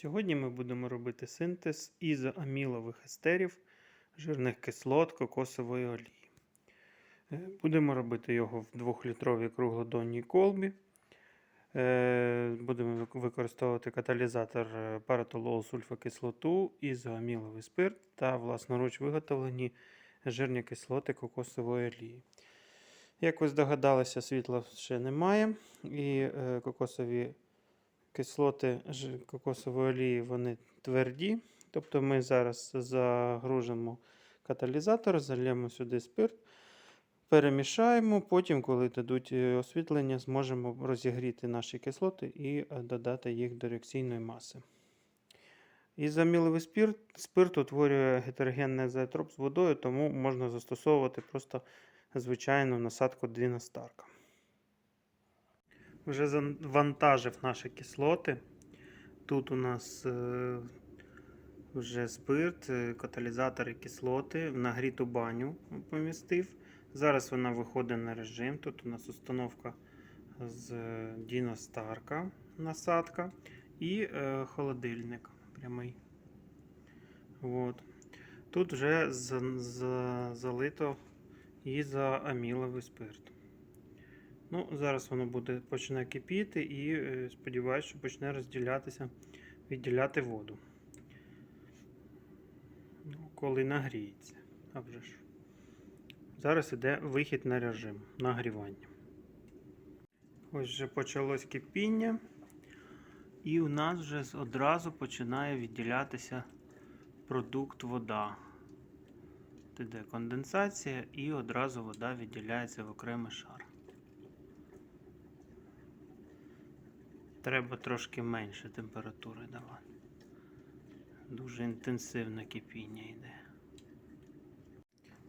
Сьогодні ми будемо робити синтез ізоамілових естерів, жирних кислот кокосової олії. Е, Будемо робити його в 2-літровій круглодонній колбі. Е, Будемо використовувати каталізатор е, паратолол сульфокислоту, ізоаміловий спирт та власноруч виготовлені жирні кислоти кокосової олії. Як ви здогадалися, світла ще немає, і кокосові кислоти кокосової олії вони тверді. Тобто ми зараз загружимо каталізатор, зальємо сюди спирт, перемішаємо. Потім, коли дадуть е, освітлення, зможемо розігріти наші кислоти і е, додати їх до реакційної маси. Ізоміловий спирт, спирт утворює гетерогенний азотроп з водою, тому можна застосовувати просто звичайну насадку Двіна Старка. Вже завантажив наші кислоти. Тут у нас е, вже спирт, е, каталізатори кислоти в нагріту баню помістив. Зараз вона виходить на режим. Тут у нас установка з е, Діна Старка насадка і холодильник прямий. От. Тут вже за- за- залито ізоаміловий спирт. Ну, зараз воно буде почне кипіти і е, сподіваюся, що почне розділятися, відділяти воду. Ну, коли нагріється. А вже ж. Зараз іде вихід на режим нагрівання. Ось вже почалось кипіння. І у нас вже одразу починає відділятися продукт вода. Іде конденсація і одразу вода відділяється в окремий шар. Треба трошки менше температури давати. Дуже інтенсивне кипіння йде.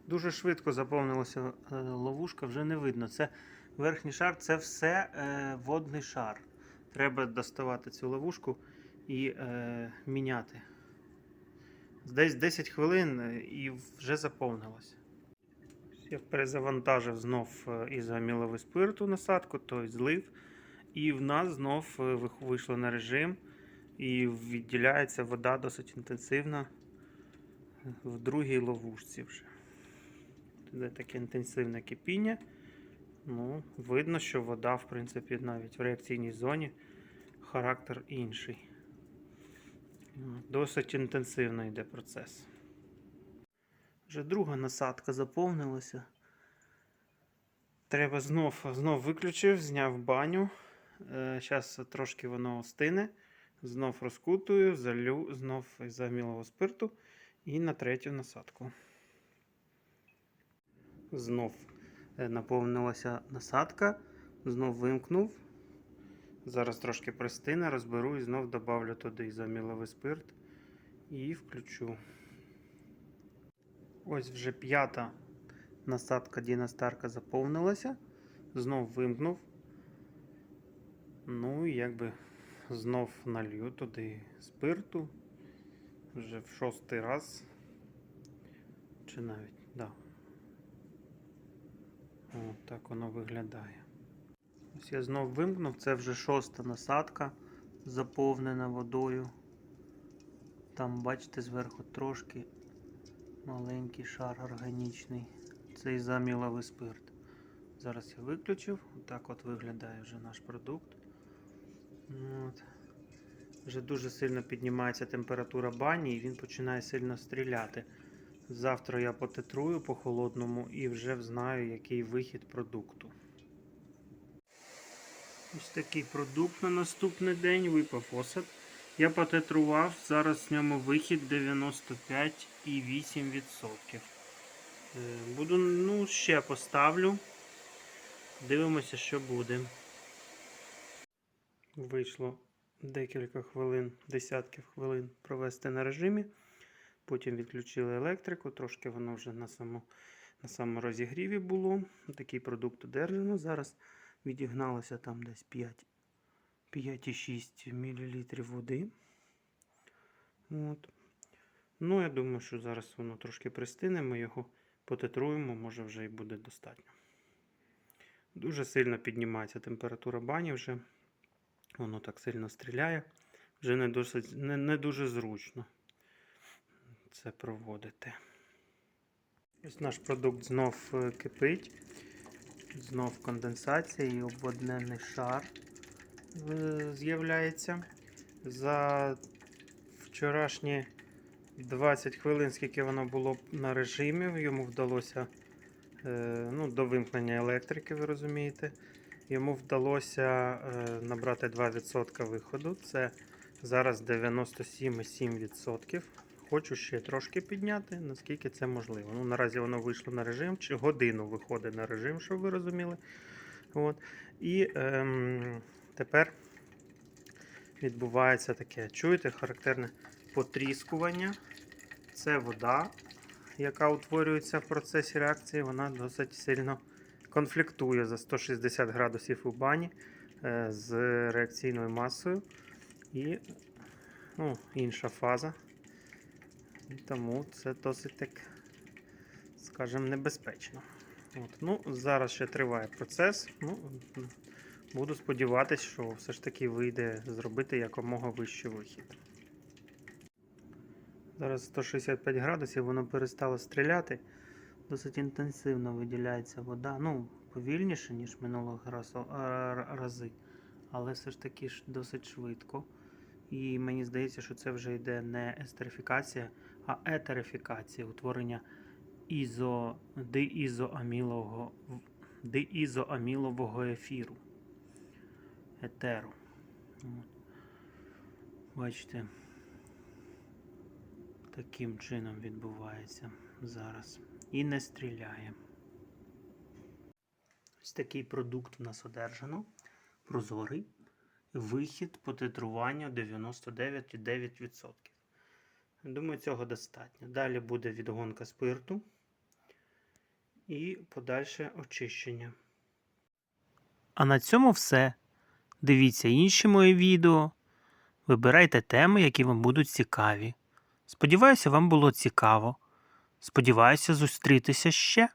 Дуже швидко заповнилася е, ловушка, вже не видно. Це верхній шар, це все е, водний шар. Треба доставати цю ловушку і е, міняти. Десь 10 хвилин е, і вже заповнилося. Я перезавантажив знов е, ізоаміловий спирт у насадку, той злив. І в нас знов е, вийшло на режим і відділяється вода досить інтенсивно в другій ловушці вже. Іде таке інтенсивне кипіння. Ну, видно, що вода, в принципі, навіть в реакційній зоні характер інший. Досить інтенсивно йде процес. Вже друга насадка заповнилася. Треба знов, знов виключив, зняв баню. Зараз трошки воно остине. Знов розкутую, залю знов із амілового спирту і на третю насадку. Знов е, наповнилася насадка, знов вимкнув. Зараз трошки пристине, розберу і знов добавлю туди ізоаміловий спирт і включу. Ось вже п'ята насадка Діна Старка заповнилася. Знов вимкнув. Ну і якби знов налью туди спирту. Вже в шостий раз. Чи навіть, да. О, так воно виглядає. Ось я знов вимкнув, це вже шоста насадка заповнена водою. Там, бачите, зверху трошки маленький шар органічний. Це ізоаміловий спирт. Зараз я виключив. Отак от виглядає вже наш продукт. От. Вже дуже сильно піднімається температура бані і він починає сильно стріляти. Завтра я потитрую по холодному і вже знаю, який вихід продукту. Ось такий продукт на наступний день випав осад. Я потитрував, зараз в ньому вихід 95,8%. Е, Буду, ну, ще поставлю. Дивимося, що буде. Вийшло декілька хвилин, десятків хвилин провести на режимі. Потім відключили електрику, трошки воно вже на, само, на саморозігріві було. Такий продукт одержано. Зараз відігналося там десь 5, 5,6 мл води. От. Ну, я думаю, що зараз воно трошки пристине, ми його потитруємо, може вже і буде достатньо. Дуже сильно піднімається температура бані вже. Воно так сильно стріляє. вже не, досить, не, не дуже зручно це проводити. Ось наш продукт знов е, кипить, знов конденсація і обводнений шар е, з'являється. За вчорашні 20 хвилин, скільки воно було на режимі, йому вдалося е, ну, до вимкнення електрики, ви розумієте. Йому вдалося е, набрати 2% виходу. Це зараз 97,7%. Хочу ще трошки підняти, наскільки це можливо. Ну, наразі воно вийшло на режим, чи годину виходить на режим, щоб ви розуміли. От. І ем, тепер відбувається таке. Чуєте, характерне потріскування. Це вода, яка утворюється в процесі реакції, вона досить сильно конфліктує за 160 градусів у бані е, з реакційною масою. І ну, інша фаза. Тому це досить так, скажімо, небезпечно. От. Ну, зараз ще триває процес. Ну, буду сподіватися, що все ж таки вийде зробити якомога вищий вихід. Зараз 165 градусів, воно перестало стріляти. Досить інтенсивно виділяється вода. Ну, повільніше, ніж разу, рази. Але все ж таки ж досить швидко. І мені здається, що це вже йде не естерифікація, а етерифікація, утворення ізо, диізоамілового, диізоамілового ефіру. Етеру. Бачите, таким чином відбувається зараз. І не стріляє. Ось такий продукт в нас одержано. Прозорий. Вихід по титруванню 99,9%. Думаю, цього достатньо. Далі буде відгонка спирту і подальше очищення. А на цьому все. Дивіться інші мої відео. Вибирайте теми, які вам будуть цікаві. Сподіваюся, вам було цікаво. Сподіваюся зустрітися ще.